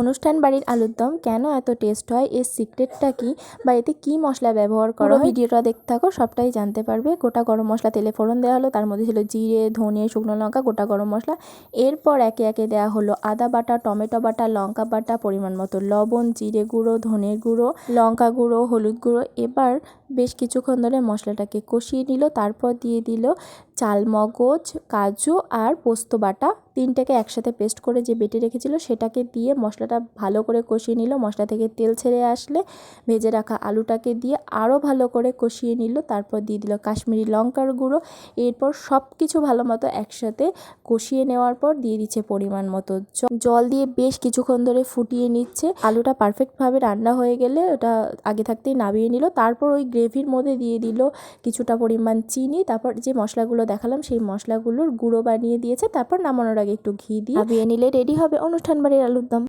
অনুষ্ঠান বাড়ির আলুর দম কেন এত টেস্ট হয়? এর সিক্রেটটা কি? বা এতে কি মশলা ব্যবহার করো ভিডিওটা দেখতে থাকো সবটাই জানতে পারবে। গোটা গরম মশলা তেলে ফোড়ন দেওয়া হলো তার মধ্যে ছিল জিরে ধনে শুকনো লঙ্কা গোটা গরম মশলা। এরপর একে একে দেওয়া হলো আদা বাটা টমেটো বাটা লঙ্কা বাটা পরিমাণ মতো লবণ জিরে গুঁড়ো ধনের গুঁড়ো লঙ্কা গুঁড়ো হলুদ গুঁড়ো। এবার বেশ কিছুক্ষণ ধরে মশলাটাকে কষিয়ে নিল তারপর দিয়ে দিল চালমগজ কাজু আর পোস্ত বাটা। তিনটাকে একসাথে পেস্ট করে যে বেটে রেখেছিল সেটাকে দিয়ে মশলাটা ভালো করে কষিয়ে নিল। মশলা থেকে তেল ছেড়ে আসলে ভেজে রাখা আলুটাকে দিয়ে আরও ভালো করে কষিয়ে নিল। তারপর দিয়ে দিল কাশ্মীরি লঙ্কার গুঁড়ো। এরপর সব কিছু ভালো মতো একসাথে কষিয়ে নেওয়ার পর দিয়ে দিচ্ছে পরিমাণ মতো জল দিয়ে বেশ কিছুক্ষণ ধরে ফুটিয়ে নিচ্ছে। আলুটা পারফেক্টভাবে রান্না হয়ে গেলে ওটা আগে থাকতেই নামিয়ে নিল। তারপর ওই গ্রেভির মধ্যে দিয়ে দিল কিছুটা পরিমাণ চিনি। তারপর যে মশলাগুলো দেখালাম সেই মশলাগুলোর গুঁড়ো বানিয়ে দিয়েছে। তারপর নামানোর আগে একটু ঘি দিয়ে নিলে রেডি হবে। অনুষ্ঠান বাড়ির আলুর দম।